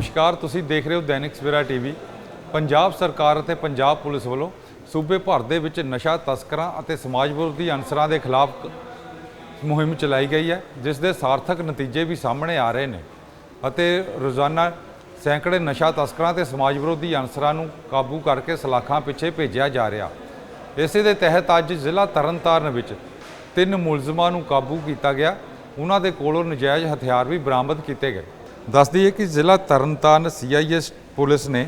ਨਮਸਕਾਰ, ਤੁਸੀਂ ਦੇਖ ਰਹੇ ਹੋ ਦੈਨਿਕ ਸਵੇਰਾ ਟੀਵੀ। ਪੰਜਾਬ ਸਰਕਾਰ ਅਤੇ ਪੰਜਾਬ ਪੁਲਿਸ ਵੱਲੋਂ ਸੂਬੇ ਭਰ ਦੇ ਵਿੱਚ ਨਸ਼ਾ ਤਸਕਰਾਂ ਅਤੇ ਸਮਾਜ ਵਿਰੋਧੀ ਅਨਸਰਾਂ ਦੇ ਖਿਲਾਫ ਮੁਹਿੰਮ ਚਲਾਈ ਗਈ ਹੈ, ਜਿਸ ਦੇ ਸਾਰਥਕ ਨਤੀਜੇ ਵੀ ਸਾਹਮਣੇ ਆ ਰਹੇ ਨੇ ਅਤੇ ਰੋਜ਼ਾਨਾ ਸੈਂਕੜੇ ਨਸ਼ਾ ਤਸਕਰਾਂ ਤੇ ਸਮਾਜ ਵਿਰੋਧੀ ਅਨਸਰਾਂ ਨੂੰ ਕਾਬੂ ਕਰਕੇ ਸਲਾਖਾਂ ਪਿੱਛੇ ਭੇਜਿਆ ਜਾ ਰਿਹਾ। ਇਸੇ ਦੇ ਤਹਿਤ ਅੱਜ ਜ਼ਿਲ੍ਹਾ ਤਰਨਤਾਰਨ ਵਿੱਚ ਤਿੰਨ ਮੁਲਜ਼ਮਾਂ ਨੂੰ ਕਾਬੂ ਕੀਤਾ ਗਿਆ। ਉਹਨਾਂ ਦੇ ਕੋਲੋਂ ਨਜਾਇਜ਼ ਹਥਿਆਰ ਵੀ ਬਰਾਮਦ ਕੀਤੇ ਗਏ। ਦੱਸਦੀ ਹੈ ਕਿ ਜ਼ਿਲ੍ਹਾ ਤਰਨਤਾਰਨ ਸੀਆਈਐਸ ਪੁਲਿਸ ਨੇ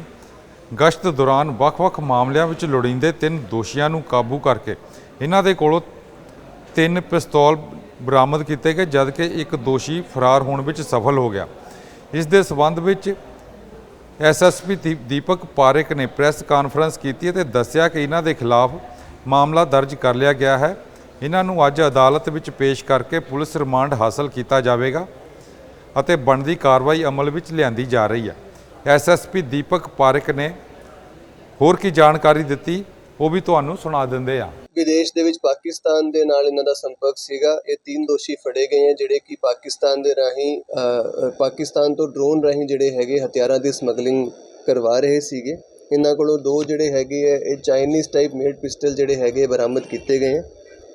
ਗਸ਼ਤ ਦੌਰਾਨ ਵੱਖ-ਵੱਖ ਮਾਮਲਿਆਂ ਵਿੱਚ ਲੋੜੀਂਦੇ ਤਿੰਨ ਦੋਸ਼ੀਆਂ ਨੂੰ ਕਾਬੂ ਕਰਕੇ ਇਹਨਾਂ ਦੇ ਕੋਲੋਂ ਤਿੰਨ ਪਿਸਤੌਲ ਬਰਾਮਦ ਕੀਤੇ ਗਏ, ਜਦਕਿ ਇੱਕ ਦੋਸ਼ੀ ਫਰਾਰ ਹੋਣ ਵਿੱਚ ਸਫਲ ਹੋ ਗਿਆ। ਇਸ ਦੇ ਸਬੰਧ ਵਿੱਚ ਐਸਐਸਪੀ ਦੀਪਕ ਪਾਰੇਕ ਨੇ ਪ੍ਰੈਸ ਕਾਨਫਰੰਸ ਕੀਤੀ ਅਤੇ ਦੱਸਿਆ ਕਿ ਇਹਨਾਂ ਦੇ ਖਿਲਾਫ ਮਾਮਲਾ ਦਰਜ ਕਰ ਲਿਆ ਗਿਆ ਹੈ। ਇਹਨਾਂ ਨੂੰ ਅੱਜ ਅਦਾਲਤ ਵਿੱਚ ਪੇਸ਼ ਕਰਕੇ ਪੁਲਿਸ ਰਿਮਾਂਡ ਹਾਸਲ ਕੀਤਾ ਜਾਵੇਗਾ। ਅਤੇ ਬਣਦੀ ਕਾਰਵਾਈ ਅਮਲ ਵਿੱਚ ਲਿਆਂਦੀ ਜਾ ਰਹੀ ਹੈ। ਐਸਐਸਪੀ ਦੀਪਕ ਪਾਰੇਕ ਨੇ ਹੋਰ ਕੀ ਜਾਣਕਾਰੀ ਦਿੱਤੀ, ਉਹ ਵੀ ਤੁਹਾਨੂੰ ਸੁਣਾ ਦਿੰਦੇ ਆ ਵਿਦੇਸ਼ ਦੇ ਵਿੱਚ ਪਾਕਿਸਤਾਨ ਦੇ ਨਾਲ ਇਹਨਾਂ ਦਾ ਸੰਪਰਕ ਸੀਗਾ। ਇਹ ਤਿੰਨ ਦੋਸ਼ੀ ਫੜੇ ਗਏ ਹੈ, ਜਿਹੜੇ ਕਿ ਪਾਕਿਸਤਾਨ ਦੇ ਰਾਹੀਂ ਪਾਕਿਸਤਾਨ ਤੋਂ ਡਰੋਨ ਰਾਹੀਂ ਜਿਹੜੇ ਹੈਗੇ ਹਥਿਆਰਾਂ ਦੀ ਸਮਗਲਿੰਗ ਕਰਵਾ ਰਹੇ ਸੀਗੇ। ਇਹਨਾਂ ਕੋਲੋਂ ਦੋ ਜਿਹੜੇ ਹੈਗੇ ਹੈ, ਇਹ ਚਾਈਨੀਜ਼ ਟਾਈਪ ਮੇਡ ਪਿਸਟਲ ਜਿਹੜੇ ਹੈਗੇ ਬਰਾਮਦ ਕੀਤੇ ਗਏ ਹੈ।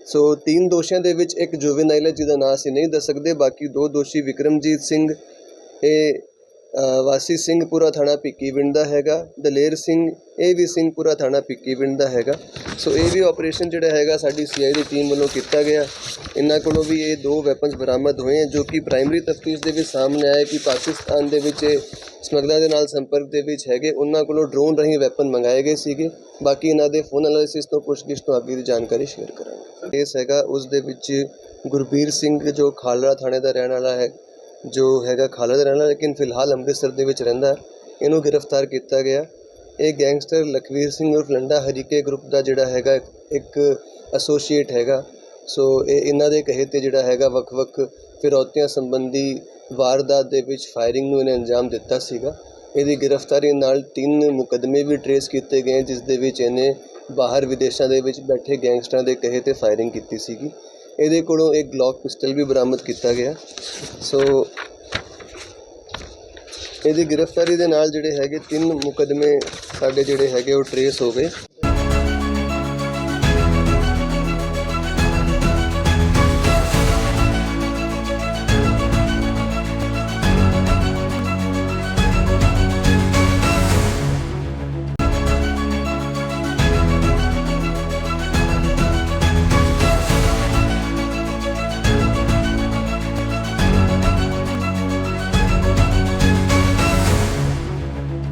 ਸੋ ਤਿੰਨ ਦੋਸ਼ੀਆਂ ਦੇ ਵਿੱਚ ਇੱਕ ਜੁਵੇਨਾਈਲ ਹੈ, ਜਿਹਦਾ ਨਾਂ ਅਸੀਂ ਨਹੀਂ ਦੱਸ ਸਕਦੇ। ਬਾਕੀ ਦੋ ਦੋਸ਼ੀ ਵਿਕਰਮਜੀਤ ਸਿੰਘ ਇਹ ਵਾਸੀ ਸਿੰਘਪੁਰਾ ਥਾਣਾ ਭਿੱਕੀ ਪਿੰਡ ਦਾ ਹੈਗਾ। ਦਲੇਰ ਸਿੰਘ, ਇਹ ਵੀ ਸਿੰਘਪੁਰਾ ਥਾਣਾ ਭਿੱਕੀ ਪਿੰਡ ਦਾ ਹੈਗਾ। ਸੋ ਇਹ ਵੀ ਆਪਰੇਸ਼ਨ ਜਿਹੜਾ ਹੈਗਾ ਸਾਡੀ ਸੀਆਈ ਦੀ ਟੀਮ ਵੱਲੋਂ ਕੀਤਾ ਗਿਆ। ਇਹਨਾਂ ਕੋਲੋਂ ਵੀ ਇਹ ਦੋ ਵੈਪਨਸ ਬਰਾਮਦ ਹੋਏ ਹਨ, ਜੋ ਕਿ ਪ੍ਰਾਇਮਰੀ ਤਫਤੀਸ਼ ਦੇ ਵਿੱਚ ਸਾਹਮਣੇ ਆਇਆ ਕਿ ਪਾਕਿਸਤਾਨ ਦੇ ਵਿੱਚ ਸਮਗਲਰ ਦੇ ਨਾਲ ਸੰਪਰਕ ਦੇ ਵਿੱਚ ਹੈਗੇ। ਉਹਨਾਂ ਕੋਲੋਂ ਡਰੋਨ ਰਾਹੀਂ ਵੈਪਨ ਮੰਗਾਏ ਗਏ ਸੀਗੇ। ਬਾਕੀ ਇਹਨਾਂ ਦੇ ਫੋਨ ਐਨਾਲਿਸਿਸ ਤੋਂ ਪੁੱਛਗਿੱਛ ਤੋਂ ਅੱਗੇ ਦੀ ਜਾਣਕਾਰੀ ਸ਼ੇਅਰ ਕਰਾਂਗੇ। ਕੇਸ ਹੈਗਾ, ਉਸ ਦੇ ਵਿੱਚ ਗੁਰਬੀਰ ਸਿੰਘ, ਜੋ ਖਾਲੜਾ ਥਾਣੇ ਦਾ ਰਹਿਣ ਵਾਲਾ ਹੈ ਜੋ ਹੈਗਾ ਖਾਲੜਾ ਦਾ ਰਹਿਣ ਵਾਲਾ, ਲੇਕਿਨ ਫਿਲਹਾਲ ਅੰਮ੍ਰਿਤਸਰ ਦੇ ਵਿੱਚ ਰਹਿੰਦਾ ਇਹਨੂੰ ਗ੍ਰਿਫਤਾਰ ਕੀਤਾ ਗਿਆ। ਇਹ ਗੈਂਗਸਟਰ ਲਖਵੀਰ ਸਿੰਘ ਉਰਫ ਲੰਡਾ ਹਰੀਕੇ ਗਰੁੱਪ ਦਾ ਜਿਹੜਾ ਹੈਗਾ, ਇੱਕ ਐਸੋਸੀਏਟ ਹੈਗਾ। ਸੋ ਇਹ ਇਹਨਾਂ ਦੇ ਕਹੇ ਤੇ ਜਿਹੜਾ ਹੈਗਾ, ਵੱਖ-ਵੱਖ ਫਿਰੌਤੀਆਂ ਸੰਬੰਧੀ ਵਾਰਦਾਤ ਦੇ ਵਿੱਚ ਫਾਇਰਿੰਗ ਨੂੰ ਇਹਨੇ ਅੰਜਾਮ ਦਿੱਤਾ ਸੀਗਾ। ਇਹਦੀ ਗ੍ਰਿਫਤਾਰੀ ਨਾਲ ਤਿੰਨ ਮੁਕੱਦਮੇ ਵੀ ਟਰੇਸ ਕੀਤੇ ਗਏ, ਜਿਸ ਦੇ ਵਿੱਚ ਇਹਨੇ ਬਾਹਰ ਵਿਦੇਸ਼ਾਂ ਦੇ ਵਿੱਚ ਬੈਠੇ ਗੈਂਗਸਟਰਾਂ ਦੇ ਕਹੇ ਤੇ ਫਾਇਰਿੰਗ ਕੀਤੀ ਸੀਗੀ। ਇਹਦੇ ਕੋਲੋਂ ਇੱਕ ਗਲੌਕ ਪਿਸਟਲ ਵੀ ਬਰਾਮਦ ਕੀਤਾ ਗਿਆ। ਸੋ ਇਹਦੀ ਗ੍ਰਿਫਤਾਰੀ ਦੇ ਨਾਲ ਜਿਹੜੇ ਹੈਗੇ ਤਿੰਨ ਮੁਕੱਦਮੇ ਸਾਡੇ ਜਿਹੜੇ ਹੈਗੇ ਉਹ ਟਰੇਸ ਹੋ ਗਏ।